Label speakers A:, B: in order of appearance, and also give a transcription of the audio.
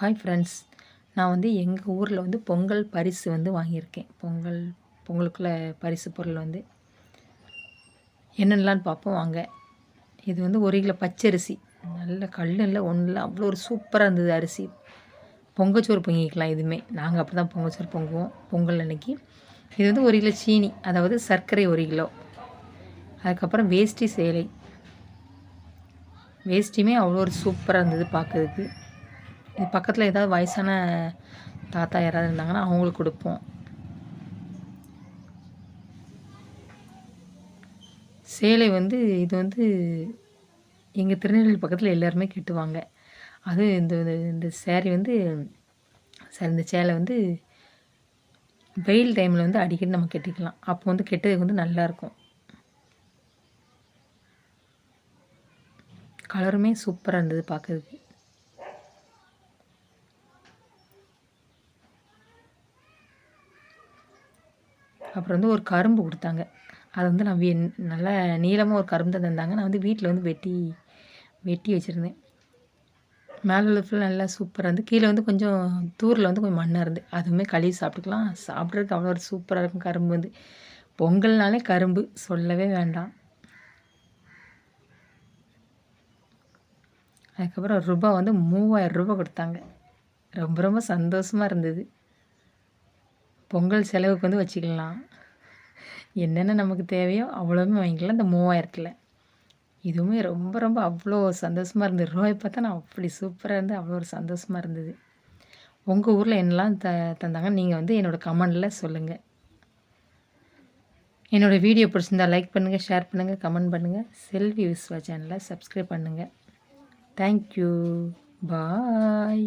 A: Hi friends நான் வந்து எங்கள் ஊரில் வந்து பொங்கல் பரிசு வந்து வாங்கியிருக்கேன். பொங்கல் பொங்கலுக்குள்ள பரிசு பொருள் வந்து என்னென்னலான்னு பார்ப்போம் வாங்க. இது வந்து ஒரு கிலோ பச்சரிசி. நல்ல கல் இல்லை ஒன்றும் இல்லை அவ்வளோ ஒரு சூப்பராக இருந்தது அரிசி. பொங்கச்சோறு பொங்கிக்கலாம் இதுவுமே நாங்கள் அப்படி தான் பொங்கச்சோறு பொங்குவோம் பொங்கல் அன்னைக்கு. இது வந்து ஒரு கிலோ சீனி அதாவது சர்க்கரை ஒரு கிலோ. அதுக்கப்புறம் வேஷ்டி சேலை. வேஷ்டியுமே அவ்வளோ ஒரு சூப்பராக இருந்தது பார்க்கறதுக்கு. இது பக்கத்தில் ஏதாவது வயசான தாத்தா யாராவது இருந்தாங்கன்னா அவங்களுக்கு கொடுப்போம். சேலை வந்து இது வந்து எங்கள் திருநெல்வேலி பக்கத்தில் எல்லாருமே கெட்டுவாங்க. அது இந்த இந்த சேரீ வந்து சார் இந்த சேலை வந்து வெயில் டைமில் வந்து அடிக்கடி நம்ம கெட்டிக்கலாம். அப்போ வந்து கெட்டதுக்கு வந்து நல்லாயிருக்கும் கலருமே சூப்பராக இருந்தது பார்க்கறதுக்கு அப்புறம் வந்து ஒரு கரும்பு கொடுத்தாங்க. அது வந்து நான் வீ நல்லா நீளமாக ஒரு கரும்பு தான் தந்தாங்க. நான் வந்து வீட்டில் வந்து வெட்டி வெட்டி வச்சுருந்தேன். மேலே உள்ள ஃபுல்லாக நல்லா சூப்பராக இருந்து கீழே வந்து கொஞ்சம் தூரில் வந்து கொஞ்சம் மண்ணாக இருந்து. அதுவுமே கழுவி சாப்பிட்டுக்கலாம். சாப்பிட்றதுக்கு அவ்வளோ ஒரு சூப்பராக இருக்கும் கரும்பு வந்து. பொங்கல்னாலே கரும்பு சொல்லவே வேண்டாம். அதுக்கப்புறம் ரூபா வந்து மூவாயிரம் ரூபா கொடுத்தாங்க. ரொம்ப ரொம்ப சந்தோஷமாக இருந்தது. பொங்கல் செலவுக்கு வந்து வச்சுக்கலாம். என்னென்ன நமக்கு தேவையோ அவ்வளோவுமே வாங்கிக்கலாம். இந்த மூவாயிரத்தில். இதுவுமே ரொம்ப ரொம்ப அவ்வளோ சந்தோஷமாக இருந்தது. ரூபாய் பார்த்தா நான் அப்படி சூப்பராக இருந்து அவ்வளோ ஒரு சந்தோஷமாக இருந்தது. உங்கள் ஊரில் என்னெல்லாம் த தந்தாங்க? நீங்கள் வந்து என்னோடய கமெண்டில் சொல்லுங்கள் என்னோடய வீடியோ பிடிச்சிருந்தா லைக் பண்ணுங்கள் ஷேர் பண்ணுங்கள் கமெண்ட் பண்ணுங்கள் செல்வி விஸ்வா சேனலை சப்ஸ்கிரைப் பண்ணுங்கள் தேங்க்யூ பாய்